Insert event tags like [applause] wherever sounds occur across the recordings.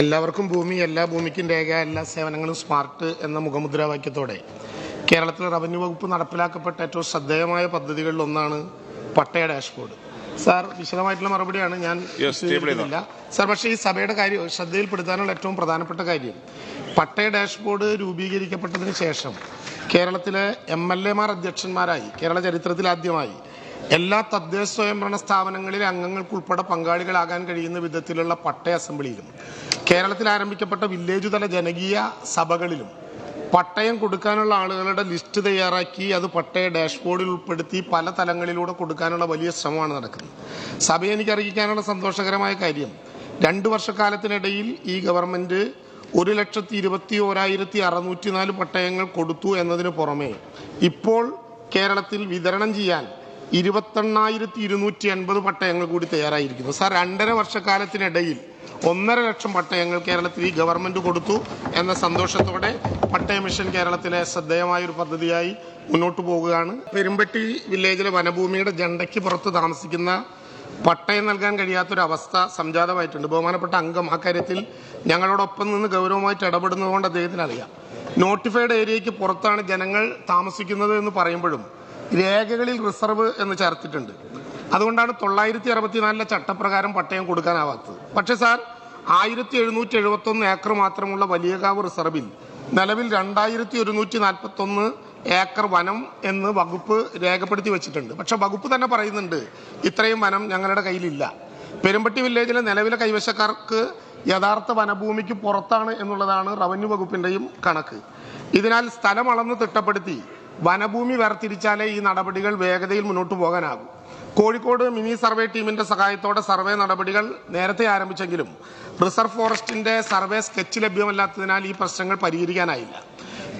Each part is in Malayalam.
എല്ലാവർക്കും ഭൂമി എല്ലാ ഭൂമിക്കും രേഖ എല്ലാ സേവനങ്ങളും സ്മാർട്ട് എന്ന മുഖമുദ്രാവാക്യത്തോടെ. കേരളത്തിലെ റവന്യൂ വകുപ്പ് നടപ്പിലാക്കപ്പെട്ട ഏറ്റവും ശ്രദ്ധേയമായ പദ്ധതികളിൽ ഒന്നാണ് പട്ടയ ഡാഷ്ബോർഡ് സാർ വിശദമായിട്ടുള്ള മറുപടിയാണ് ഞാൻ ഇല്ല സാർ പക്ഷേ ഈ സഭയുടെ കാര്യം ശ്രദ്ധയിൽപ്പെടുത്താനുള്ള ഏറ്റവും പ്രധാനപ്പെട്ട കാര്യം പട്ടയ ഡാഷ്ബോർഡ് രൂപീകരിക്കപ്പെട്ടതിന് ശേഷം കേരളത്തിലെ എം എൽ എമാർ അധ്യക്ഷന്മാരായി കേരള ചരിത്രത്തിൽ ആദ്യമായി എല്ലാ തദ്ദേശ സ്വയംഭരണ സ്ഥാപനങ്ങളിലെ അംഗങ്ങൾക്കുൾപ്പെടെ പങ്കാളികളാകാൻ കഴിയുന്ന വിധത്തിലുള്ള പട്ടയ അസംബ്ലിയിലും കേരളത്തിൽ ആരംഭിക്കപ്പെട്ട വില്ലേജ് തല ജനകീയ സഭകളിലും പട്ടയം കൊടുക്കാനുള്ള ആളുകളുടെ ലിസ്റ്റ് തയ്യാറാക്കി അത് പട്ടയ ഡാഷ്ബോർഡിൽ ഉൾപ്പെടുത്തി പല തലങ്ങളിലൂടെ കൊടുക്കാനുള്ള വലിയ ശ്രമമാണ് നടക്കുന്നത്. സഭയെ എനിക്ക് അറിയിക്കാനുള്ള സന്തോഷകരമായ കാര്യം രണ്ടു വർഷക്കാലത്തിനിടയിൽ ഈ ഗവൺമെന്റ് ഒരു ലക്ഷത്തി ഇരുപത്തി ഓരായിരത്തി അറുന്നൂറ്റി നാല് പട്ടയങ്ങൾ കൊടുത്തു എന്നതിന് പുറമേ ഇപ്പോൾ കേരളത്തിൽ വിതരണം ചെയ്യാൻ ഇരുപത്തെണ്ണായിരത്തി ഇരുന്നൂറ്റി എൺപത് പട്ടയങ്ങൾ കൂടി തയ്യാറായിരിക്കുന്നു. സാർ രണ്ടര വർഷക്കാലത്തിനിടയിൽ ഒന്നര ലക്ഷം പട്ടയങ്ങൾ കേരളത്തിൽ ഈ ഗവൺമെന്റ് കൊടുത്തു എന്ന സന്തോഷത്തോടെ പട്ടയ മിഷൻ കേരളത്തിലെ ശ്രദ്ധേയമായ ഒരു പദ്ധതിയായി മുന്നോട്ട് പോവുകയാണ് പെരുമ്പട്ടി വില്ലേജിലെ വനഭൂമിയുടെ ജണ്ടയ്ക്ക് പുറത്ത് താമസിക്കുന്ന പട്ടയം നൽകാൻ കഴിയാത്തൊരവസ്ഥ സംജാതമായിട്ടുണ്ട്. ബഹുമാനപ്പെട്ട അംഗം ആ കാര്യത്തിൽ ഞങ്ങളോടൊപ്പം നിന്ന് ഗൗരവമായിട്ട് ഇടപെടുന്നതുകൊണ്ട് അദ്ദേഹത്തിന് അറിയാം നോട്ടിഫൈഡ് ഏരിയയ്ക്ക് പുറത്താണ് ജനങ്ങൾ താമസിക്കുന്നത് എന്ന് പറയുമ്പോഴും രേഖകളിൽ റിസർവ് എന്ന് ചേർത്തിട്ടുണ്ട്. അതുകൊണ്ടാണ് തൊള്ളായിരത്തി അറുപത്തിനാലിലെ ചട്ടപ്രകാരം പട്ടയം കൊടുക്കാനാവാത്തത്. പക്ഷേ സാർ ആയിരത്തി എഴുന്നൂറ്റി എഴുപത്തി ഒന്ന് ഏക്കർ മാത്രമുള്ള വലിയകാവ് റിസർവിൽ നിലവിൽ രണ്ടായിരത്തി ഒരുന്നൂറ്റി നാൽപ്പത്തി ഒന്ന് ഏക്കർ വനം എന്ന് വകുപ്പ് രേഖപ്പെടുത്തി വെച്ചിട്ടുണ്ട്. പക്ഷെ വകുപ്പ് തന്നെ പറയുന്നുണ്ട് ഇത്രയും വനം ഞങ്ങളുടെ കയ്യിലില്ല. പെരുമ്പട്ടി വില്ലേജിലെ നിലവിലെ കൈവശക്കാർക്ക് യഥാർത്ഥ വനഭൂമിക്ക് പുറത്താണ് എന്നുള്ളതാണ് റവന്യൂ വകുപ്പിന്റെയും കണക്ക്. ഇതിനാൽ സ്ഥലം അളന്ന് തിട്ടപ്പെടുത്തി വനഭൂമി വേർതിരിച്ചാലേ ഈ നടപടികൾ വേഗതയിൽ മുന്നോട്ട് പോകാനാകൂ. കോഴിക്കോട് മിനി സർവേ ടീമിന്റെ സഹായത്തോടെ സർവേ നടപടികൾ നേരത്തെ ആരംഭിച്ചെങ്കിലും റിസർവ് ഫോറസ്റ്റിന്റെ സർവേ സ്കെച്ച് ലഭ്യമല്ലാത്തതിനാൽ ഈ പ്രശ്നങ്ങൾ പരിഹരിക്കാനായില്ല.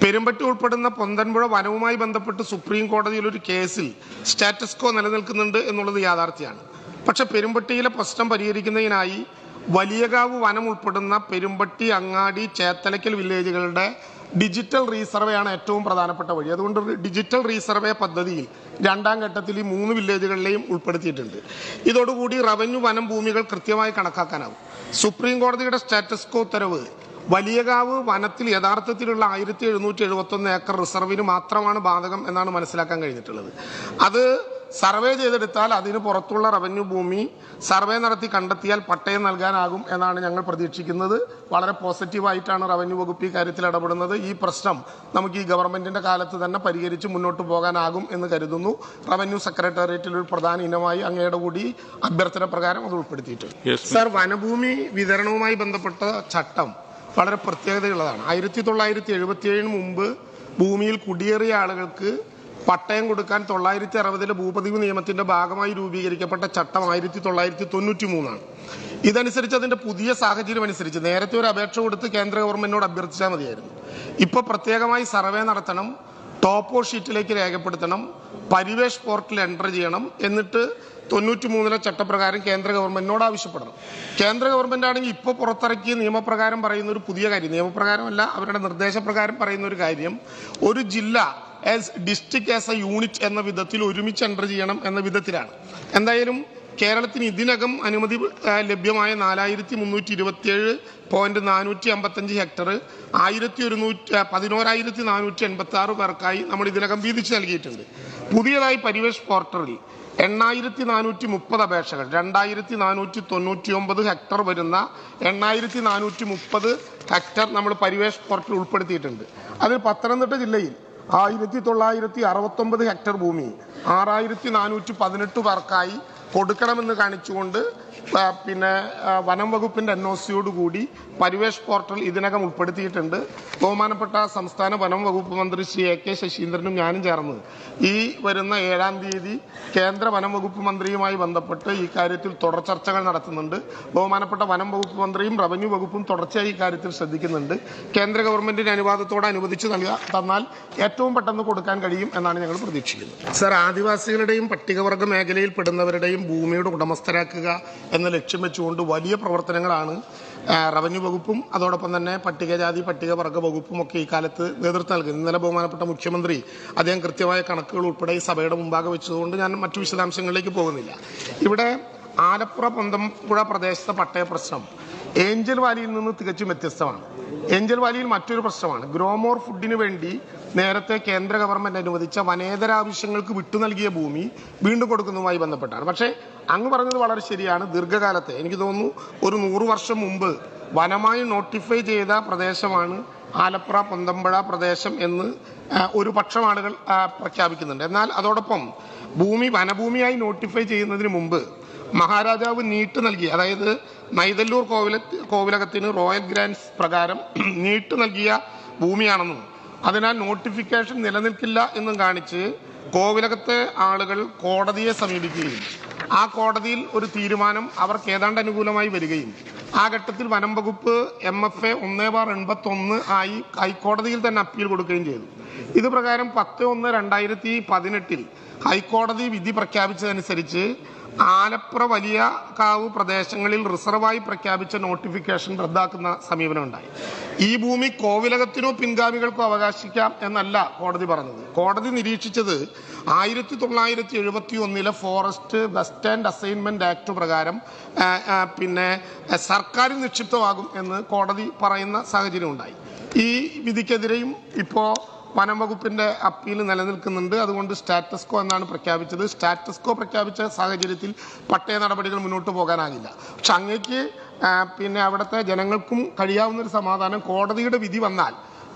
പെരുമ്പറ്റി ഉൾപ്പെടുന്ന പൊന്തൻപുഴ വനവുമായി ബന്ധപ്പെട്ട് സുപ്രീം കോടതിയിൽ ഒരു കേസിൽ സ്റ്റാറ്റസ്കോ നിലനിൽക്കുന്നുണ്ട് എന്നുള്ളത് യാഥാർത്ഥ്യമാണ്. പക്ഷെ പെരുമ്പട്ടിയിലെ പ്രശ്നം പരിഹരിക്കുന്നതിനായി വലിയകാവ് വനം ഉൾപ്പെടുന്ന പെരുമ്പട്ടി അങ്ങാടി ചേത്തലക്കൽ വില്ലേജുകളുടെ ഡിജിറ്റൽ റീസർവേ ആണ് ഏറ്റവും പ്രധാനപ്പെട്ട വഴി. അതുകൊണ്ട് ഡിജിറ്റൽ റീസർവേ പദ്ധതിയിൽ രണ്ടാം ഘട്ടത്തിൽ ഈ മൂന്ന് വില്ലേജുകളിലെയും ഉൾപ്പെടുത്തിയിട്ടുണ്ട്. ഇതോടുകൂടി റവന്യൂ വനം ഭൂമികൾ കൃത്യമായി കണക്കാക്കാനാവും. സുപ്രീം കോടതിയുടെ സ്റ്റാറ്റസ് കോ ഉത്തരവ് വലിയകാവ് വനത്തിൽ യഥാർത്ഥത്തിലുള്ള ആയിരത്തി എഴുന്നൂറ്റി എഴുപത്തി ഒന്ന് ഏക്കർ റിസർവിന് മാത്രമാണ് ബാധകം എന്നാണ് മനസ്സിലാക്കാൻ കഴിഞ്ഞിട്ടുള്ളത്. അത് സർവേ ചെയ്തെടുത്താൽ അതിന് പുറത്തുള്ള റവന്യൂ ഭൂമി സർവേ നടത്തി കണ്ടെത്തിയാൽ പട്ടയം നൽകാനാകും എന്നാണ് ഞങ്ങൾ പ്രതീക്ഷിക്കുന്നത്. വളരെ പോസിറ്റീവായിട്ടാണ് റവന്യൂ വകുപ്പ് ഈ കാര്യത്തിൽ ഇടപെടുന്നത്. ഈ പ്രശ്നം നമുക്ക് ഈ ഗവൺമെന്റിന്റെ കാലത്ത് തന്നെ പരിഹരിച്ച് മുന്നോട്ട് പോകാനാകും എന്ന് കരുതുന്നു. റവന്യൂ സെക്രട്ടേറിയറ്റിൽ ഒരു പ്രധാന ഇനമായി അങ്ങയുടെ കൂടി അഭ്യർത്ഥന പ്രകാരം അത് ഉൾപ്പെടുത്തിയിട്ടുണ്ട്. സർ വനഭൂമി വിതരണവുമായി ബന്ധപ്പെട്ട ചട്ടം വളരെ പ്രത്യേകതയുള്ളതാണ്. ആയിരത്തി തൊള്ളായിരത്തി എഴുപത്തിയേഴിന് മുമ്പ് ഭൂമിയിൽ കുടിയേറിയ ആളുകൾക്ക് പട്ടയം കൊടുക്കാൻ തൊള്ളായിരത്തി അറുപതിലെ ഭൂപതിവ് നിയമത്തിന്റെ ഭാഗമായി രൂപീകരിക്കപ്പെട്ട ചട്ടം ആയിരത്തി തൊള്ളായിരത്തി തൊണ്ണൂറ്റി മൂന്നാണ് ഇതനുസരിച്ച് അതിന്റെ പുതിയ സാഹചര്യം അനുസരിച്ച് നേരത്തെ ഒരു അപേക്ഷ കൊടുത്ത് കേന്ദ്ര ഗവൺമെന്റിനോട് അഭ്യർത്ഥിച്ചാൽ മതിയായിരുന്നു. ഇപ്പൊ പ്രത്യേകമായി സർവേ നടത്തണം ടോപ്പോ ഷീറ്റിലേക്ക് രേഖപ്പെടുത്തണം പരിവേഷ് പോർട്ടിൽ എന്റർ ചെയ്യണം എന്നിട്ട് തൊണ്ണൂറ്റി മൂന്നിലെ ചട്ടപ്രകാരം കേന്ദ്ര ഗവൺമെന്റിനോട് ആവശ്യപ്പെടണം. കേന്ദ്ര ഗവൺമെന്റ് ആണെങ്കിൽ ഇപ്പോൾ പുറത്തിറക്കിയ നിയമപ്രകാരം പറയുന്ന ഒരു പുതിയ കാര്യം. നിയമപ്രകാരമല്ല അവരുടെ നിർദ്ദേശപ്രകാരം പറയുന്ന ഒരു കാര്യം. ഒരു ജില്ല as district as a unit എന്ന വിധത്തിൽ ഒരുമിച്ച് എന്റർ ചെയ്യണം എന്ന വിധത്തിലാണ്. എന്തായാലും കേരളത്തിന് ഇതിനകം അനുമതി ലഭ്യമായ നാലായിരത്തി മുന്നൂറ്റി ഇരുപത്തിയേഴ് പോയിന്റ് നാനൂറ്റി അമ്പത്തഞ്ച് ഹെക്ടർ ആയിരത്തി ഒരുന്നൂറ്റി പതിനോരായിരത്തി നാനൂറ്റി എൺപത്തി ആറ് പേർക്കായി നമ്മൾ ഇതിനകം വീതിച്ച് നൽകിയിട്ടുണ്ട്. പുതിയതായി പരിവേഷ് പോർട്ടറിൽ എണ്ണായിരത്തി നാനൂറ്റി മുപ്പത് അപേക്ഷകൾ രണ്ടായിരത്തി നാനൂറ്റി തൊണ്ണൂറ്റി ഒമ്പത് ഹെക്ടർ വരുന്ന എണ്ണായിരത്തി നാനൂറ്റി മുപ്പത് ഹെക്ടർ നമ്മൾ പരിവേഷ് പോർട്ടിൽ ഉൾപ്പെടുത്തിയിട്ടുണ്ട്. അതിൽ പത്തനംതിട്ട ജില്ലയിൽ ആയിരത്തി തൊള്ളായിരത്തി അറുപത്തൊമ്പത് ഹെക്ടർ ഭൂമി ആറായിരത്തി നാനൂറ്റി പതിനെട്ട് പേർക്കായി കൊടുക്കണമെന്ന് കാണിച്ചുകൊണ്ട് പിന്നെ വനം വകുപ്പിന്റെ എൻ ഒ സിയോട് കൂടി പരിവേഷ് പോർട്ടൽ ഇതിനകം ഉൾപ്പെടുത്തിയിട്ടുണ്ട്. ബഹുമാനപ്പെട്ട സംസ്ഥാന വനം വകുപ്പ് മന്ത്രി ശ്രീ എ കെ ശശീന്ദ്രനും ഞാനും ചേർന്ന് ഈ വരുന്ന ഏഴാം തീയതി കേന്ദ്ര വനം വകുപ്പ് മന്ത്രിയുമായി ബന്ധപ്പെട്ട് ഈ കാര്യത്തിൽ തുടർ ചർച്ചകൾ നടത്തുന്നുണ്ട്. ബഹുമാനപ്പെട്ട വനം വകുപ്പ് മന്ത്രിയും റവന്യൂ വകുപ്പും തുടർച്ചയായി ഈ കാര്യത്തിൽ ശ്രദ്ധിക്കുന്നുണ്ട്. കേന്ദ്ര ഗവൺമെന്റിന്റെ അനുവാദത്തോടെ അനുവദിച്ചു തന്നാൽ ഏറ്റവും പെട്ടെന്ന് കൊടുക്കാൻ കഴിയും എന്നാണ് ഞങ്ങൾ പ്രതീക്ഷിക്കുന്നത്. സർ ആദിവാസികളുടെയും പട്ടികവർഗ മേഖലയിൽ പെടുന്നവരുടെയും ഭൂമിയുടെ ഉടമസ്ഥരാക്കുക എന്ന ലക്ഷ്യം വെച്ചുകൊണ്ട് വലിയ പ്രവർത്തനങ്ങളാണ് റവന്യൂ വകുപ്പും അതോടൊപ്പം തന്നെ പട്ടികജാതി പട്ടികവർഗ വകുപ്പും ഒക്കെ ഈ കാലത്ത് നേതൃത്വം നൽകുന്നു ഇന്നലെ ബഹുമാനപ്പെട്ട മുഖ്യമന്ത്രി അദ്ദേഹം കൃത്യമായ കണക്കുകൾ ഉൾപ്പെടെ ഈ സഭയുടെ മുമ്പാകെ വെച്ചതുകൊണ്ട് ഞാൻ മറ്റു വിശദാംശങ്ങളിലേക്ക് പോകുന്നില്ല. ഇവിടെ ആലപ്പുഴ പൊന്തംപുഴ പ്രദേശത്തെ പട്ടയ പ്രശ്നം. ഏഞ്ചൽ വാലിയിൽ നിന്ന് തികച്ചും വ്യത്യസ്തമാണ്. ഏഞ്ചൽ വാലിയിൽ മറ്റൊരു പ്രശ്നമാണ്. ഗ്രോമോർ ഫുഡിന് വേണ്ടി നേരത്തെ കേന്ദ്ര ഗവൺമെന്റ് അനുവദിച്ച വനേതര ആവശ്യങ്ങൾക്ക് വിട്ടു നൽകിയ ഭൂമി വീണ്ടും കൊടുക്കുന്നതുമായി ബന്ധപ്പെട്ടാണ്. പക്ഷേ അങ്ങ് പറഞ്ഞത് വളരെ ശരിയാണ്. ദീർഘകാലത്തെ എനിക്ക് തോന്നുന്നു ഒരു നൂറു വർഷം മുമ്പ് വനമായി നോട്ടിഫൈ ചെയ്ത പ്രദേശമാണ് ആലപ്പുഴ പൊന്തമ്പഴ പ്രദേശം എന്ന് ഒരു പക്ഷം ആളുകൾ പ്രഖ്യാപിക്കുന്നുണ്ട്. എന്നാൽ അതോടൊപ്പം ഭൂമി വനഭൂമിയായി നോട്ടിഫൈ ചെയ്യുന്നതിന് മുമ്പ് മഹാരാജാവ് നീട്ട് നൽകി അതായത് മൈതല്ലൂർ കോവില കോവിലകത്തിന് റോയൽ ഗ്രാൻഡ്സ് പ്രകാരം [clears throat] നീട്ട് നൽകിയ ഭൂമിയാണെന്നും അതിനാൽ നോട്ടിഫിക്കേഷൻ നിലനിൽക്കില്ല എന്നും കാണിച്ച് കോവിലകത്തെ ആളുകൾ കോടതിയെ സമീപിക്കുകയും ആ കോടതിയിൽ ഒരു തീരുമാനം അവർക്ക് ഏതാണ്ട് അനുകൂലമായി വരികയും ആ ഘട്ടത്തിൽ വനം വകുപ്പ് എം എഫ് എ ഒന്നേ ബാർ എൺപത്തി ഒന്ന് ആയി ഹൈക്കോടതിയിൽ തന്നെ അപ്പീൽ കൊടുക്കുകയും ചെയ്തു. ഇത് പ്രകാരം പത്ത് ഒന്ന് രണ്ടായിരത്തി പതിനെട്ടിൽ ഹൈക്കോടതി വിധി പ്രഖ്യാപിച്ചതനുസരിച്ച് ആലപ്പുഴ വലിയ കാവ് പ്രദേശങ്ങളിൽ റിസർവായി പ്രഖ്യാപിച്ച നോട്ടിഫിക്കേഷൻ റദ്ദാക്കുന്ന സമീപനമുണ്ടായി ഈ ഭൂമി കോവിലകത്തിനോ പിൻഗാമികൾക്കോ അവകാശിക്കാം എന്നല്ല കോടതി പറഞ്ഞത്. കോടതി നിരീക്ഷിച്ചത് ആയിരത്തി തൊള്ളായിരത്തി എഴുപത്തി ഒന്നിലെ forest vest and assignment act പ്രകാരം പിന്നെ സർക്കാരിൽ നിക്ഷിപ്തമാകും എന്ന് കോടതി പറയുന്ന സാഹചര്യം ഉണ്ടായി. ഈ വിധിക്കെതിരെയും ഇപ്പോ വനം വകുപ്പിന്റെ അപ്പീൽ നിലനിൽക്കുന്നുണ്ട്. അതുകൊണ്ട് സ്റ്റാറ്റസ്കോ എന്നാണ് പ്രഖ്യാപിച്ചത്. സ്റ്റാറ്റസ്കോ പ്രഖ്യാപിച്ച സാഹചര്യത്തിൽ പട്ടയ നടപടികൾ മുന്നോട്ട് പോകാനാകില്ല. പക്ഷെ അങ്ങേക്ക് പിന്നെ അവിടുത്തെ ജനങ്ങൾക്കും കഴിയാവുന്ന ഒരു സമാധാനം കോടതിയുടെ വിധി വന്നാൽ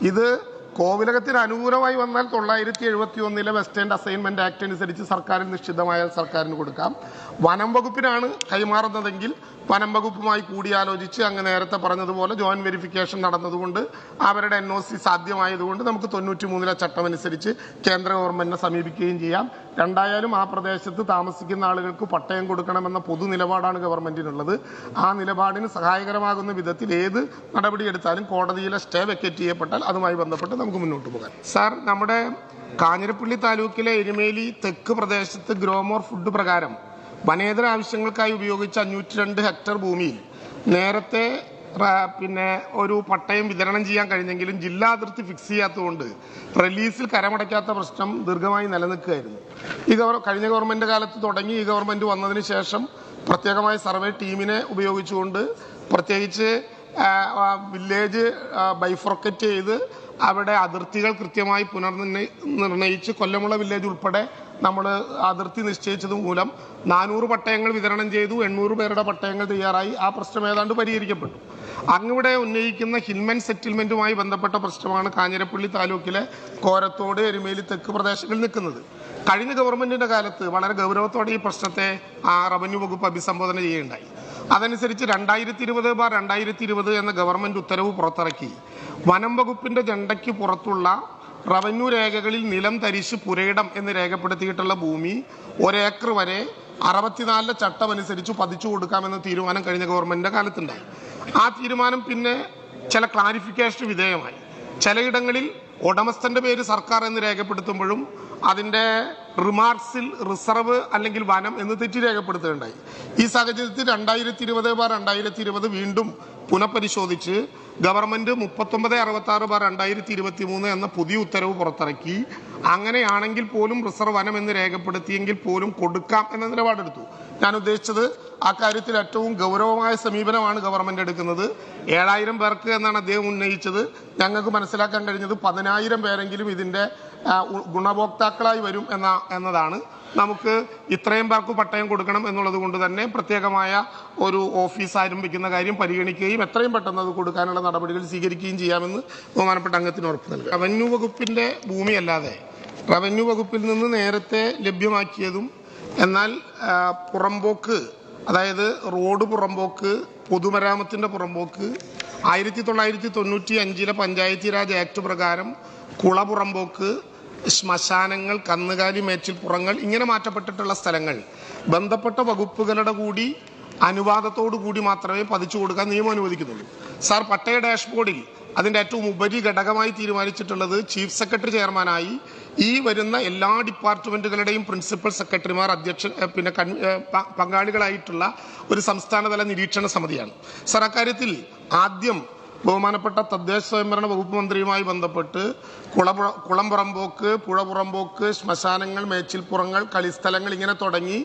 ഇത് കോവിലകത്തിന് അനുകൂലമായി വന്നാൽ തൊള്ളായിരത്തി എഴുപത്തി ഒന്നിലെ വെസ്റ്റ് ആൻഡ് അസൈൻമെന്റ് ആക്ട് അനുസരിച്ച് സർക്കാരിന് നിശ്ചിതമായാൽ സർക്കാരിന് കൊടുക്കാം. വനം വകുപ്പിനാണ് കൈമാറുന്നതെങ്കിൽ വനം വകുപ്പുമായി കൂടിയാലോചിച്ച് അങ്ങ് നേരത്തെ പറഞ്ഞതുപോലെ ജോയിന്റ് വെരിഫിക്കേഷൻ നടന്നതുകൊണ്ട് അവരുടെ എൻ ഒ സി സാധ്യമായതുകൊണ്ട് നമുക്ക് തൊണ്ണൂറ്റി മൂന്നിലെ ചട്ടമനുസരിച്ച് കേന്ദ്ര ഗവൺമെന്റിനെ സമീപിക്കുകയും ചെയ്യാം. രണ്ടായാലും ആ പ്രദേശത്ത് താമസിക്കുന്ന ആളുകൾക്ക് പട്ടയം കൊടുക്കണമെന്ന പൊതു നിലപാടാണ് ഗവൺമെന്റിനുള്ളത്. ആ നിലപാടിന് സഹായകരമാകുന്ന വിധത്തിൽ ഏത് നടപടിയെടുത്താലും കോടതിയിലെ സ്റ്റേ വെക്കറ്റ് ചെയ്യപ്പെട്ടാൽ അതുമായി ബന്ധപ്പെട്ട് നമുക്ക് മുന്നോട്ട് പോകാം. സാർ നമ്മുടെ കാഞ്ഞിരപ്പള്ളി താലൂക്കിലെ എരുമേലി തെക്ക് പ്രദേശത്ത് ഗ്രോമോർ ഫുഡ് പ്രകാരം വനേതര ആവശ്യങ്ങൾക്കായി ഉപയോഗിച്ച അഞ്ഞൂറ്റി രണ്ട് ഹെക്ടർ ഭൂമിയിൽ നേരത്തെ പിന്നെ ഒരു പട്ടയം വിതരണം ചെയ്യാൻ കഴിഞ്ഞെങ്കിലും ജില്ലാ അതിർത്തി ഫിക്സ് ചെയ്യാത്തതുകൊണ്ട് റിലീസിൽ കരമടയ്ക്കാത്ത പ്രശ്നം ദീർഘമായി നിലനിൽക്കുകയായിരുന്നു. ഈ ഗവർ കഴിഞ്ഞ ഗവൺമെന്റ് കാലത്ത് തുടങ്ങി ഈ ഗവൺമെന്റ് വന്നതിന് ശേഷം പ്രത്യേകമായ സർവേ ടീമിനെ ഉപയോഗിച്ചുകൊണ്ട് പ്രത്യേകിച്ച് വില്ലേജ് ബൈഫോർക്കറ്റ് ചെയ്ത് അവിടെ അതിർത്തികൾ കൃത്യമായി പുനർനിർണയി നിർണയിച്ച് കൊല്ലമുള്ള വില്ലേജ് ഉൾപ്പെടെ നമ്മൾ അതിർത്തി നിശ്ചയിച്ചത് മൂലം നാനൂറ് പട്ടയങ്ങൾ വിതരണം ചെയ്തു എണ്ണൂറ് പേരുടെ പട്ടയങ്ങൾ തയ്യാറായി. ആ പ്രശ്നം ഏതാണ്ട് പരിഹരിക്കപ്പെട്ടു. അങ്ങിവിടെ ഉന്നയിക്കുന്ന ഹിൽമൻ സെറ്റിൽമെന്റുമായി ബന്ധപ്പെട്ട പ്രശ്നമാണ് കാഞ്ഞിരപ്പള്ളി താലൂക്കിലെ കോരത്തോട് എരുമേലി തെക്ക് പ്രദേശങ്ങളിൽ നിൽക്കുന്നത്. കഴിഞ്ഞ ഗവൺമെന്റിന്റെ കാലത്ത് വളരെ ഗൗരവത്തോടെ ഈ പ്രശ്നത്തെ ആ റവന്യൂ വകുപ്പ് അഭിസംബോധന ചെയ്യുകയുണ്ടായി. അതനുസരിച്ച് രണ്ടായിരത്തി ഇരുപത് ബാർ രണ്ടായിരത്തി ഇരുപത് എന്ന ഗവൺമെന്റ് ഉത്തരവ് പുറത്തിറക്കി. വനം വകുപ്പിന്റെ ജണ്ടയ്ക്ക് പുറത്തുള്ള റവന്യൂ രേഖകളിൽ നിലം തരിശ് പുരയിടം എന്ന് രേഖപ്പെടുത്തിയിട്ടുള്ള ഭൂമി ഒരേക്കർ വരെ അറുപത്തിനാലിലെ ചട്ടം അനുസരിച്ച് പതിച്ചു കൊടുക്കാമെന്ന തീരുമാനം കഴിഞ്ഞ ഗവൺമെന്റിന്റെ കാലത്തുണ്ടായി. ആ തീരുമാനം പിന്നെ ചില ക്ലാരിഫിക്കേഷന് വിധേയമായി. ചിലയിടങ്ങളിൽ ഉടമസ്ഥന്റെ പേര് സർക്കാർ എന്ന് രേഖപ്പെടുത്തുമ്പോഴും അതിന്റെ റിമാർക്സിൽ റിസർവ് അല്ലെങ്കിൽ വനം എന്ന് തെറ്റി രേഖപ്പെടുത്തുകയുണ്ടായി. ഈ സാഹചര്യത്തിൽ രണ്ടായിരത്തി ഇരുപത് ബാർ രണ്ടായിരത്തി ഇരുപത് വീണ്ടും പുനഃപരിശോധിച്ച് ഗവൺമെന്റ് മുപ്പത്തൊമ്പത് അറുപത്തി ആറ് ബാർ രണ്ടായിരത്തി ഇരുപത്തി മൂന്ന് എന്ന പുതിയ ഉത്തരവ് പുറത്തിറക്കി. അങ്ങനെയാണെങ്കിൽ പോലും റിസർവ് വനം എന്ന് രേഖപ്പെടുത്തിയെങ്കിൽ പോലും കൊടുക്കാം എന്ന നിലപാടെടുത്തു. ഞാൻ ഉദ്ദേശിച്ചത് ആ കാര്യത്തിൽ ഏറ്റവും ഗൗരവമായ സമീപനമാണ് ഗവൺമെന്റ് എടുക്കുന്നത്. ഏഴായിരം പേർക്ക് എന്നാണ് അദ്ദേഹം ഉന്നയിച്ചത്. ഞങ്ങൾക്ക് മനസ്സിലാക്കാൻ കഴിഞ്ഞത് പതിനായിരം പേരെങ്കിലും ഉ- ഗുണഭോക്താക്കളായി വരും എന്ന എന്നതാണ്. നമുക്ക് ഇത്രയും പേർക്ക് പട്ടയം കൊടുക്കണം എന്നുള്ളത് കൊണ്ട് തന്നെ പ്രത്യേകമായ ഒരു ഓഫീസ് ആരംഭിക്കുന്ന കാര്യം പരിഗണിക്കുകയും എത്രയും പെട്ടെന്ന് അത് കൊടുക്കാനുള്ള നടപടികൾ സ്വീകരിക്കുകയും ചെയ്യാമെന്ന് ബഹുമാനപ്പെട്ട അംഗത്തിന് ഉറപ്പ് നൽകും റവന്യൂ വകുപ്പിന്റെ ഭൂമിയല്ലാതെ റവന്യൂ വകുപ്പിൽ നിന്ന് നേരത്തെ ലഭ്യമാക്കിയതും എന്നാൽ പുറമ്പോക്ക് അതായത് റോഡ് പുറമ്പോക്ക് പൊതുമരാമത്തിന്റെ പുറമ്പോക്ക് ആയിരത്തി തൊള്ളായിരത്തി തൊണ്ണൂറ്റി അഞ്ചിലെ പഞ്ചായത്തി രാജ് ആക്ട് പ്രകാരം കുള പുറമ്പോക്ക് ശ്മശാനങ്ങൾ കന്നുകാലി മേച്ചിൽപ്പുറങ്ങൾ ഇങ്ങനെ മാറ്റപ്പെട്ടിട്ടുള്ള സ്ഥലങ്ങൾ. ബന്ധപ്പെട്ട വകുപ്പുകളുടെ കൂടി അനുവാദത്തോടു കൂടി മാത്രമേ പതിച്ചു കൊടുക്കാൻ നിയമം അനുവദിക്കുന്നുള്ളൂ. സാർ പട്ടയ ഡാഷ്ബോർഡിൽ അതിന്റെ ഏറ്റവും ഉപരി ഘടകമായി തീരുമാനിച്ചിട്ടുള്ളത് ചീഫ് സെക്രട്ടറി ചെയർമാനായി ഈ വരുന്ന എല്ലാ ഡിപ്പാർട്ട്മെന്റുകളുടെയും പ്രിൻസിപ്പൽ സെക്രട്ടറിമാർ അധ്യക്ഷൻ പിന്നെ പങ്കാളികളായിട്ടുള്ള ഒരു സംസ്ഥാനതല നിരീക്ഷണ സമിതിയാണ്. സാർ അക്കാര്യത്തിൽ ആദ്യം ബഹുമാനപ്പെട്ട തദ്ദേശ സ്വയംഭരണ വകുപ്പ് മന്ത്രിയുമായി ബന്ധപ്പെട്ട് കുളപുഴ കുളംപുറമ്പോക്ക് പുഴപുറമ്പോക്ക് പുഴ പുറമ്പോക്ക് ശ്മശാനങ്ങൾ മേച്ചിൽപ്പുറങ്ങൾ കളിസ്ഥലങ്ങൾ ഇങ്ങനെ തുടങ്ങി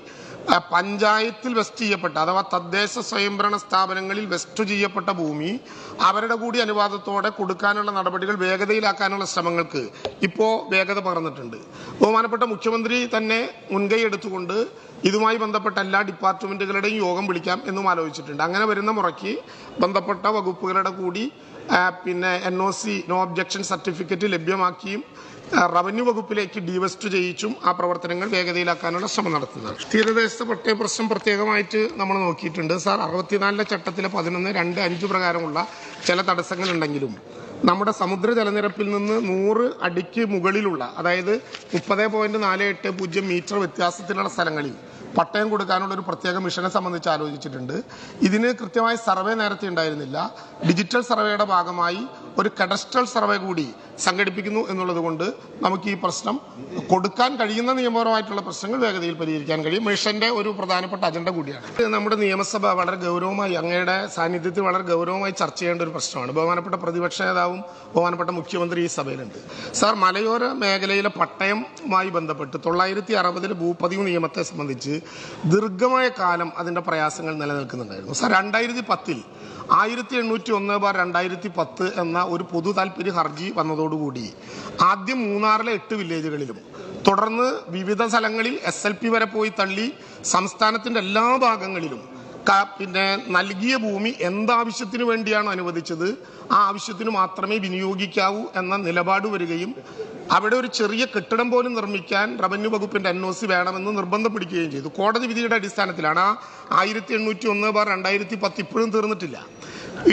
പഞ്ചായത്തിൽ വെസ്റ്റ് ചെയ്യപ്പെട്ട അഥവാ തദ്ദേശ സ്വയംഭരണ സ്ഥാപനങ്ങളിൽ വെസ്റ്റ് ചെയ്യപ്പെട്ട ഭൂമി അവരുടെ കൂടി അനുവാദത്തോടെ കൊടുക്കാനുള്ള നടപടികൾ വേഗതയിലാക്കാനുള്ള ശ്രമങ്ങൾക്ക് ഇപ്പോൾ വേഗത പകർന്നിട്ടുണ്ട്. ബഹുമാനപ്പെട്ട മുഖ്യമന്ത്രി തന്നെ മുൻകൈ എടുത്തുകൊണ്ട് ഇതുമായി ബന്ധപ്പെട്ട എല്ലാ ഡിപ്പാർട്ട്മെന്റുകളുടെയും യോഗം വിളിക്കാം എന്നും ആലോചിച്ചിട്ടുണ്ട്. അങ്ങനെ വരുന്ന മുറയ്ക്ക് ബന്ധപ്പെട്ട വകുപ്പുകളുടെ കൂടി പിന്നെ N O C no objection certificate ലഭ്യമാക്കിയും revenue വകുപ്പിലേക്ക് ഡിവസ്റ്റ് ചെയ്യിച്ചും ആ പ്രവർത്തനങ്ങൾ വേഗതയിലാക്കാനുള്ള ശ്രമം നടത്തുന്നത് തീരദേശ പട്ടയ പ്രശ്നം പ്രത്യേകമായിട്ട് നമ്മൾ നോക്കിയിട്ടുണ്ട്. സാർ അറുപത്തിനാലിലെ ചട്ടത്തിലെ പതിനൊന്ന് രണ്ട് അഞ്ച് പ്രകാരമുള്ള ചില തടസ്സങ്ങളുണ്ടെങ്കിലും നമ്മുടെ സമുദ്ര ജലനിരപ്പിൽ നിന്ന് നൂറ് അടിക്ക് മുകളിലുള്ള അതായത് മുപ്പത് പോയിന്റ് നാല് എട്ട് പൂജ്യം മീറ്റർ വ്യത്യാസത്തിലുള്ള സ്ഥലങ്ങളിൽ പട്ടയം കൊടുക്കാനുള്ള ഒരു പ്രത്യേക മിഷനെ സംബന്ധിച്ച് ആലോചിച്ചിട്ടുണ്ട്. ഇതിന് കൃത്യമായി സർവേ നേരത്തെ ഉണ്ടായിരുന്നില്ല. ഡിജിറ്റൽ സർവേയുടെ ഭാഗമായി ഒരു കഡസ്ട്രൽ സർവേ കൂടി സംഘടിപ്പിക്കുന്നു എന്നുള്ളത് കൊണ്ട് നമുക്ക് ഈ പ്രശ്നം കൊടുക്കാൻ കഴിയുന്ന നിയമപരമായിട്ടുള്ള പ്രശ്നങ്ങൾ വേഗതയിൽ പരിഹരിക്കാൻ കഴിയും. മിഷന്റെ ഒരു പ്രധാനപ്പെട്ട അജണ്ട കൂടിയാണ്. നമ്മുടെ നിയമസഭ വളരെ ഗൗരവമായി അങ്ങയുടെ സാന്നിധ്യത്തിൽ വളരെ ഗൗരവമായി ചർച്ച ചെയ്യേണ്ട ഒരു പ്രശ്നമാണ്. ബഹുമാനപ്പെട്ട പ്രതിപക്ഷ നേതാവും ബഹുമാനപ്പെട്ട മുഖ്യമന്ത്രി ഈ സഭയിലുണ്ട്. സാർ മലയോര മേഖലയിലെ പട്ടയമായി ബന്ധപ്പെട്ട് തൊള്ളായിരത്തി അറുപതിലെ ഭൂപതിവ് നിയമത്തെ സംബന്ധിച്ച് ദീർഘമായ കാലം അതിന്റെ പ്രയാസങ്ങൾ നിലനിൽക്കുന്നുണ്ടായിരുന്നു. സാർ രണ്ടായിരത്തി പത്തിൽ ആയിരത്തി എണ്ണൂറ്റി ഒന്ന് ബാർ രണ്ടായിരത്തി പത്ത് എന്ന ഒരു പൊതു താല്പര്യ ഹർജി വന്നതോടുകൂടി ആദ്യം മൂന്നാറിലെ എട്ട് വില്ലേജുകളിലും തുടർന്ന് വിവിധ സ്ഥലങ്ങളിൽ എസ് എൽ പി വരെ പോയി തള്ളി സംസ്ഥാനത്തിന്റെ എല്ലാ ഭാഗങ്ങളിലും പിന്നെ നൽകിയ ഭൂമി എന്താവശ്യത്തിന് വേണ്ടിയാണ് അനുവദിച്ചത്? ആ ആവശ്യത്തിന് മാത്രമേ വിനിയോഗിക്കാവൂ എന്ന നിലപാട് വരികയും അവിടെ ഒരു ചെറിയ കെട്ടിടം പോലും നിർമ്മിക്കാൻ റവന്യൂ വകുപ്പിന്റെ എൻ ഒ സി വേണമെന്ന് നിർബന്ധം പിടിക്കുകയും ചെയ്തു. കോടതി വിധിയുടെ അടിസ്ഥാനത്തിലാണ് ആ ആയിരത്തി എണ്ണൂറ്റി ഒന്ന് ബാർ രണ്ടായിരത്തി പത്ത് ഇപ്പോഴും തീർന്നിട്ടില്ല.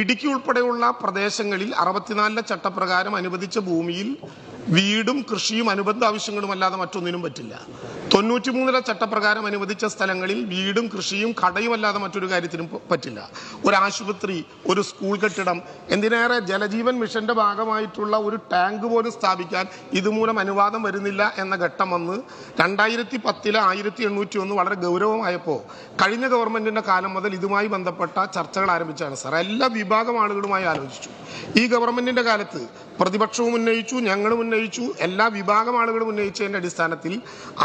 ഇടുക്കി ഉൾപ്പെടെയുള്ള പ്രദേശങ്ങളിൽ അറുപത്തിനാലിലെ ചട്ടപ്രകാരം അനുവദിച്ച ഭൂമിയിൽ വീടും കൃഷിയും അനുബന്ധ ആവശ്യങ്ങളും അല്ലാതെ മറ്റൊന്നിനും പറ്റില്ല. തൊണ്ണൂറ്റിമൂന്നിലെ ചട്ടപ്രകാരം അനുവദിച്ച സ്ഥലങ്ങളിൽ വീടും കൃഷിയും കടയും അല്ലാതെ മറ്റൊരു കാര്യത്തിനും പറ്റില്ല. ഒരു ആശുപത്രി ഒരു സ്കൂൾ കെട്ടിടം എന്തിനേറെ ജലജീവൻ മിഷന്റെ ഭാഗമായിട്ടുള്ള ഒരു ടാങ്ക് പോലും സ്ഥാപിക്കാൻ ഇതുമൂലം അനുവാദം വരുന്നില്ല എന്ന ഘട്ടം വന്ന് രണ്ടായിരത്തി പത്തിലെ ആയിരത്തി എണ്ണൂറ്റി ഒന്ന് വളരെ ഗൗരവമായപ്പോൾ കഴിഞ്ഞ ഗവൺമെന്റിന്റെ കാലം മുതൽ ഇതുമായി ബന്ധപ്പെട്ട ചർച്ചകൾ ആരംഭിച്ചാണ് സാർ എല്ലാ വിഭാഗം ആളുകളുമായി ആലോചിച്ചു. ഈ ഗവൺമെന്റിന്റെ കാലത്ത് പ്രതിപക്ഷവും ഉന്നയിച്ചു ഞങ്ങളും ഉന്നയിച്ചു. എല്ലാ വിഭാഗം ആളുകളും ഉന്നയിച്ചതിന്റെ അടിസ്ഥാനത്തിൽ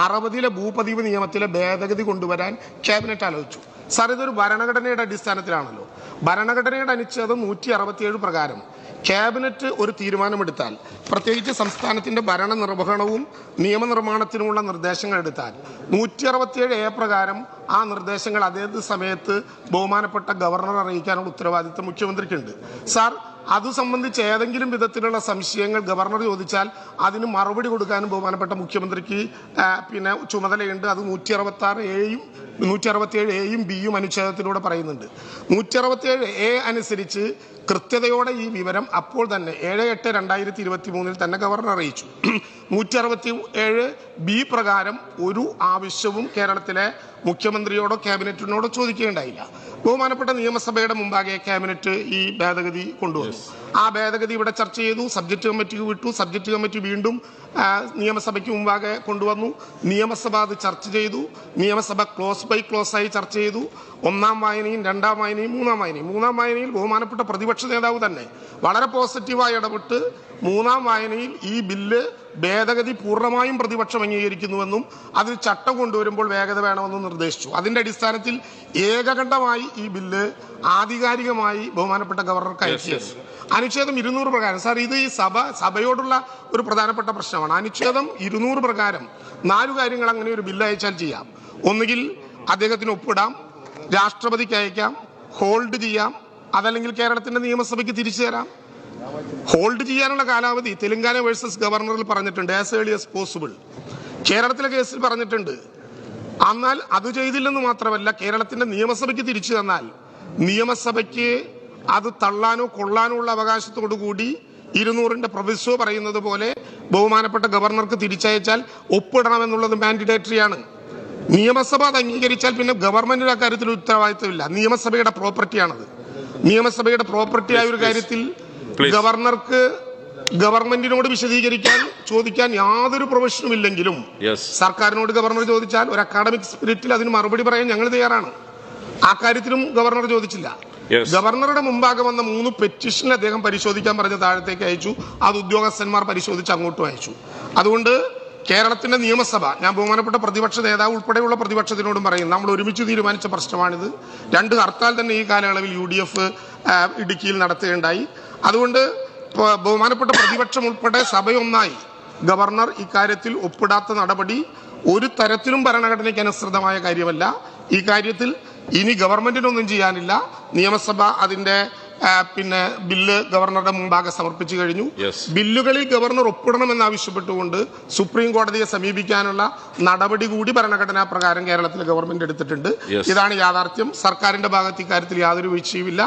അറുപതിലെ ഭൂപതിവ് നിയമത്തിലെ ഭേദഗതി കൊണ്ടുവരാൻ ക്യാബിനറ്റ് ആലോചിച്ചു. സാർ ഇതൊരു ഭരണഘടനയുടെ അടിസ്ഥാനത്തിലാണല്ലോ. ഭരണഘടനയുടെ അനുച്ഛേദം നൂറ്റി അറുപത്തിയേഴ് പ്രകാരം ക്യാബിനറ്റ് ഒരു തീരുമാനമെടുത്താൽ പ്രത്യേകിച്ച് സംസ്ഥാനത്തിന്റെ ഭരണ നിർവഹണവും നിയമനിർമ്മാണത്തിനുമുള്ള നിർദ്ദേശങ്ങൾ എടുത്താൽ നൂറ്റി അറുപത്തിയേഴ് എ പ്രകാരം ആ നിർദ്ദേശങ്ങൾ അതേത് സമയത്ത് ബഹുമാനപ്പെട്ട ഗവർണർ അറിയിക്കാനുള്ള ഉത്തരവാദിത്തം മുഖ്യമന്ത്രിക്കുണ്ട്. സാർ അത് സംബന്ധിച്ച് ഏതെങ്കിലും വിധത്തിലുള്ള സംശയങ്ങൾ ഗവർണർ ചോദിച്ചാൽ അതിന് മറുപടി കൊടുക്കാനും ബഹുമാനപ്പെട്ട മുഖ്യമന്ത്രിക്ക് പിന്നെ ചുമതലയുണ്ട്. അത് നൂറ്റി അറുപത്തി ആറ് എയും നൂറ്റി അറുപത്തിയേഴ് എയും ബിയും അനുച്ഛേദത്തിലൂടെ പറയുന്നുണ്ട്. നൂറ്റി അറുപത്തിയേഴ് എ അനുസരിച്ച് കൃത്യതയോടെ ഈ വിവരം അപ്പോൾ തന്നെ ഏഴ് എട്ട് രണ്ടായിരത്തി ഇരുപത്തി മൂന്നിൽ തന്നെ ഗവർണർ അറിയിച്ചു. നൂറ്റി അറുപത്തി ഏഴ് ബി പ്രകാരം ഒരു ആവശ്യവും കേരളത്തിലെ മുഖ്യമന്ത്രിയോടോ ക്യാബിനറ്റിനോടോ ചോദിക്കേണ്ടായില്ല ബഹുമാനപ്പെട്ട നിയമസഭയുടെ മുമ്പാകെ ക്യാബിനറ്റ് ഈ ഭേദഗതി കൊണ്ടുവന്നു. ആ ഭേദഗതി ഇവിടെ ചർച്ച ചെയ്തു സബ്ജക്ട് കമ്മിറ്റിക്ക് വിട്ടു സബ്ജക്ട് കമ്മിറ്റി വീണ്ടും നിയമസഭയ്ക്ക് മുമ്പാകെ കൊണ്ടുവന്നു. നിയമസഭ അത് ചർച്ച ചെയ്തു. നിയമസഭ ക്ലോസ് ബൈ ക്ലോസ് ആയി ചർച്ച ചെയ്തു. ഒന്നാം വായനയും രണ്ടാം വായനയും മൂന്നാം വായനയും. മൂന്നാം വായനയിൽ ബഹുമാനപ്പെട്ട പ്രതിപക്ഷ നേതാവ് തന്നെ. വളരെ പോസിറ്റീവായി ഇടപെട്ട് മൂന്നാം വായനയിൽ ഈ ബില്ല് ഭേദഗതി പൂർണമായും പ്രതിപക്ഷം അംഗീകരിക്കുന്നുവെന്നും അതിൽ ചട്ടം കൊണ്ടുവരുമ്പോൾ വേഗത വേണമെന്നും നിർദ്ദേശിച്ചു. അതിന്റെ അടിസ്ഥാനത്തിൽ ഏകകണ്ഠമായി ഈ ബില്ല് ആധികാരികമായി ബഹുമാനപ്പെട്ട ഗവർണർക്ക് അയച്ചത് അനുച്ഛേദം ഇരുന്നൂറ് പ്രകാരം. സാർ ഇത് ഈ സഭ സഭയോടുള്ള ഒരു പ്രധാനപ്പെട്ട പ്രശ്നമാണ്. അനുച്ഛേദം ഇരുന്നൂറ് പ്രകാരം നാലു കാര്യങ്ങൾ അങ്ങനെ ഒരു ബില്ല് അയച്ചാൽ ചെയ്യാം. ഒന്നുകിൽ അദ്ദേഹത്തിന് ഒപ്പിടാം രാഷ്ട്രപതിക്ക് അയക്കാം ഹോൾഡ് ചെയ്യാം അതല്ലെങ്കിൽ കേരളത്തിന്റെ നിയമസഭയ്ക്ക് തിരിച്ചു തരാം. ഹോൾഡ് ചെയ്യാനുള്ള കാലാവധി തെലങ്കാന വേഴ്സസ് ഗവർണറിൽ പറഞ്ഞിട്ടുണ്ട് ആസ് ഏർലി ആസ് പോസിബിൾ കേരളത്തിലെ കേസിൽ പറഞ്ഞിട്ടുണ്ട് എന്നാൽ അത് ചെയ്തില്ലെന്ന് മാത്രമല്ല കേരളത്തിന്റെ നിയമസഭയ്ക്ക് തിരിച്ചു തന്നാൽ നിയമസഭയ്ക്ക് അത് തള്ളാനോ കൊള്ളാനോ ഉള്ള അവകാശത്തോടു കൂടി ഇരുന്നൂറിന്റെ പ്രൊവിസോ പറയുന്നത് പോലെ ബഹുമാനപ്പെട്ട ഗവർണർക്ക് തിരിച്ചയച്ചാൽ ഒപ്പിടണമെന്നുള്ളത് മാൻഡിഡേറ്ററിയാണ് നിയമസഭ അത് അംഗീകരിച്ചാൽ പിന്നെ ഗവൺമെന്റിന് കാര്യത്തിൽ ഉത്തരവാദിത്തമില്ല നിയമസഭയുടെ പ്രോപ്പർട്ടിയാണത് നിയമസഭയുടെ പ്രോപ്പർട്ടിയായ ഒരു കാര്യത്തിൽ ഗവർണർക്ക് ഗവൺമെന്റിനോട് വിശദീകരിക്കാൻ ചോദിക്കാൻ യാതൊരു പ്രൊഫഷനും ഇല്ലെങ്കിലും സർക്കാരിനോട് ഗവർണർ ചോദിച്ചാൽ ഒരു അക്കാഡമിക് സ്പിരിറ്റിൽ അതിന് മറുപടി പറയാൻ ഞങ്ങൾ തയ്യാറാണ്. ആ കാര്യത്തിലും ഗവർണർ ചോദിച്ചില്ല. ഗവർണറുടെ മുമ്പാകെ വന്ന മൂന്ന് പെറ്റീഷൻ അദ്ദേഹം പരിശോധിക്കാൻ പറഞ്ഞ താഴത്തേക്ക് അയച്ചു. അത് ഉദ്യോഗസ്ഥന്മാർ പരിശോധിച്ച് അങ്ങോട്ടും അയച്ചു. അതുകൊണ്ട് കേരളത്തിന്റെ നിയമസഭ ഞാൻ ബഹുമാനപ്പെട്ട പ്രതിപക്ഷ നേതാവ് ഉൾപ്പെടെയുള്ള പ്രതിപക്ഷത്തിനോടും പറയും നമ്മൾ ഒരുമിച്ച് തീരുമാനിച്ച പ്രശ്നമാണിത്. രണ്ട് ഹർത്താൽ തന്നെ ഈ കാലയളവിൽ യു ഡി എഫ് ഇടുക്കിയിൽ നടത്തുകയുണ്ടായി. അതുകൊണ്ട് ബഹുമാനപ്പെട്ട പ്രതിപക്ഷം ഉൾപ്പെടെ സഭയൊന്നായി. ഗവർണർ ഇക്കാര്യത്തിൽ ഒപ്പിടാത്ത നടപടി ഒരു തരത്തിലും ഭരണഘടനയ്ക്ക് അനുസൃതമായ കാര്യമല്ല. ഈ കാര്യത്തിൽ ഇനി ഗവൺമെന്റിനൊന്നും ചെയ്യാനില്ല. നിയമസഭ അതിന്റെ പിന്നെ ബില്ല് ഗവർണറുടെ മുമ്പാകെ സമർപ്പിച്ചു കഴിഞ്ഞു. ബില്ലുകളിൽ ഗവർണർ ഒപ്പിടണമെന്ന് ആവശ്യപ്പെട്ടുകൊണ്ട് സുപ്രീം കോടതിയെ സമീപിക്കാനുള്ള നടപടി കൂടി ഭരണഘടനാ പ്രകാരം കേരളത്തിലെ ഗവൺമെന്റ് എടുത്തിട്ടുണ്ട്. ഇതാണ് യാഥാർത്ഥ്യം. സർക്കാരിന്റെ ഭാഗത്ത് ഇക്കാര്യത്തിൽ യാതൊരു വീഴ്ചയുമില്ല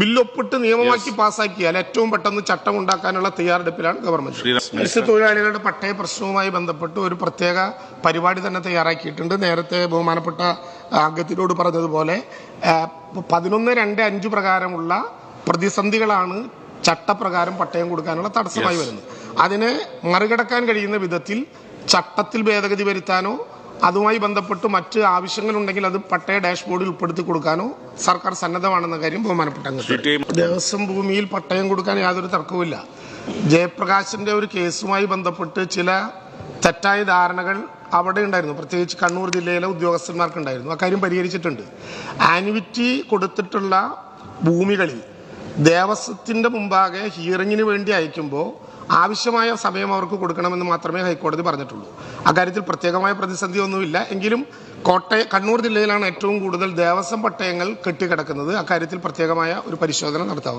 ബില്ല് ഒപ്പിട്ട് നിയമമാക്കി പാസാക്കിയാൽ ഏറ്റവും പെട്ടെന്ന് ചട്ടം ഉണ്ടാക്കാനുള്ള തയ്യാറെടുപ്പിലാണ് ഗവൺമെന്റ് മത്സ്യത്തൊഴിലാളികളുടെ പട്ടയ പ്രശ്നവുമായി ബന്ധപ്പെട്ട് ഒരു പ്രത്യേക പരിപാടി തന്നെ തയ്യാറാക്കിയിട്ടുണ്ട്. നേരത്തെ ബഹുമാനപ്പെട്ട അംഗത്തിനോട് പറഞ്ഞതുപോലെ പതിനൊന്ന് രണ്ട് അഞ്ച് പ്രകാരമുള്ള പ്രതിസന്ധികളാണ് ചട്ടപ്രകാരം പട്ടയം കൊടുക്കാനുള്ള തടസ്സമായി. വരുന്നത് അതിനെ മറികടക്കാൻ കഴിയുന്ന വിധത്തിൽ ചട്ടത്തിൽ ഭേദഗതി വരുത്താനോ അതുമായി ബന്ധപ്പെട്ട് മറ്റ് ആവശ്യങ്ങളുണ്ടെങ്കിൽ അത് പട്ടയ ഡാഷ്ബോർഡിൽ ഉൾപ്പെടുത്തി കൊടുക്കാനോ സർക്കാർ സന്നദ്ധമാണെന്ന കാര്യം ബഹുമാനപ്പെട്ട ദേവസ്വം ഭൂമിയിൽ പട്ടയം കൊടുക്കാൻ യാതൊരു തർക്കവുമില്ല ജയപ്രകാശിന്റെ ഒരു കേസുമായി ബന്ധപ്പെട്ട് ചില തെറ്റായ ധാരണകൾ അവിടെ ഉണ്ടായിരുന്നു. പ്രത്യേകിച്ച് കണ്ണൂർ ജില്ലയിലെ ഉദ്യോഗസ്ഥന്മാർക്കുണ്ടായിരുന്നു. അക്കാര്യം പരിഹരിച്ചിട്ടുണ്ട്. ആനുവിറ്റി കൊടുത്തിട്ടുള്ള ഭൂമികളിൽ ദേവസ്വത്തിന്റെ മുമ്പാകെ ഹിയറിങ്ങിന് വേണ്ടി അയക്കുമ്പോൾ ആവശ്യമായ സമയം അവർക്ക് കൊടുക്കണമെന്ന് മാത്രമേ ഹൈക്കോടതി പറഞ്ഞിട്ടുള്ളൂ. അക്കാര്യത്തിൽ പ്രത്യേകമായ പ്രതിസന്ധി ഒന്നുമില്ല എങ്കിലും കോട്ടയം കണ്ണൂർ ജില്ലയിലാണ് ഏറ്റവും കൂടുതൽ ദേവസ്വം പട്ടയങ്ങൾ കെട്ടിക്കിടക്കുന്നത്. അക്കാര്യത്തിൽ പ്രത്യേകമായ ഒരു പരിശോധന നടത്താവുന്നത്